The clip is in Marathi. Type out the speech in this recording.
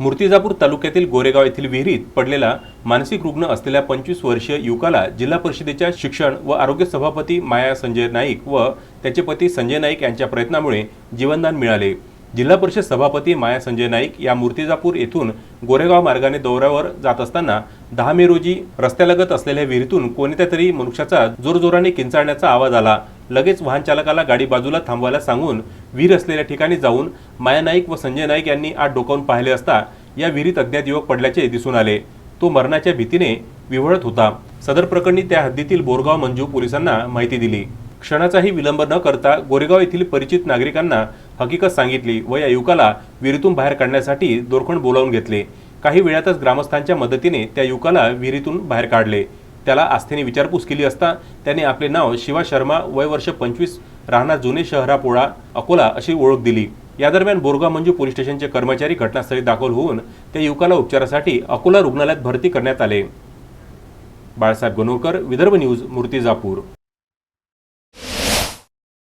मूर्तिजापूर तालुक्यातील गोरेगाव येथील विहिरीत पडलेला मानसिक रुग्ण असलेल्या पंचवीस वर्षीय युवकाला जिल्हा परिषदेच्या शिक्षण व आरोग्य सभापती माया संजय नाईक व त्याचे पती संजय नाईक यांच्या प्रयत्नामुळे जीवनदान मिळाले. जिल्हा परिषद सभापती माया संजय नाईक या मूर्तिजापूर येथून गोरेगाव मार्गाने दौऱ्यावर जात असताना दहा मे रोजी रस्त्यालगत असलेल्या विहिरीतून कोणत्या तरी मनुष्याचा जोरजोराने किंचाळण्याचा आवाज आला. लगेच वाहन चालकाला गाडी बाजूला थांबवायला सांगून विहीर असलेल्या ठिकाणी जाऊन माया नाईक व संजय नाईक यांनी आत डोकावून पाहिले असता या विहिरीत अज्ञात युवक पडल्याचे दिसून आले. तो मरणाच्या भीतीने विव्हळत होता. सदर प्रकरणी त्या हद्दीतील बोरगाव मंजू पोलिसांना माहिती दिली. क्षणाचाही विलंब न करता गोरेगाव येथील परिचित नागरिकांना हकीकत सांगितली व या युवकाला विहिरीतून बाहेर काढण्यासाठी दोरखंड बोलावून घेतले. काही वेळातच ग्रामस्थांच्या मदतीने त्या युवकाला विहिरीतून बाहेर काढले. त्याला आस्थेने विचारपूस केली असता त्याने आपले नाव शिवा शर्मा वय वर्ष पंचवीस राहणार जुने शहरापोळा अकोला अशी ओळख दिली. या दरम्यान बोरगाव मंजू पोलीस स्टेशनचे कर्मचारी घटनास्थळी दाखल होऊन त्या युवकाला उपचारासाठी अकोला रुग्णालयात भरती करण्यात आले. बाळासाहेब गणोरकर विदर्भ न्यूज मूर्तिजापूर.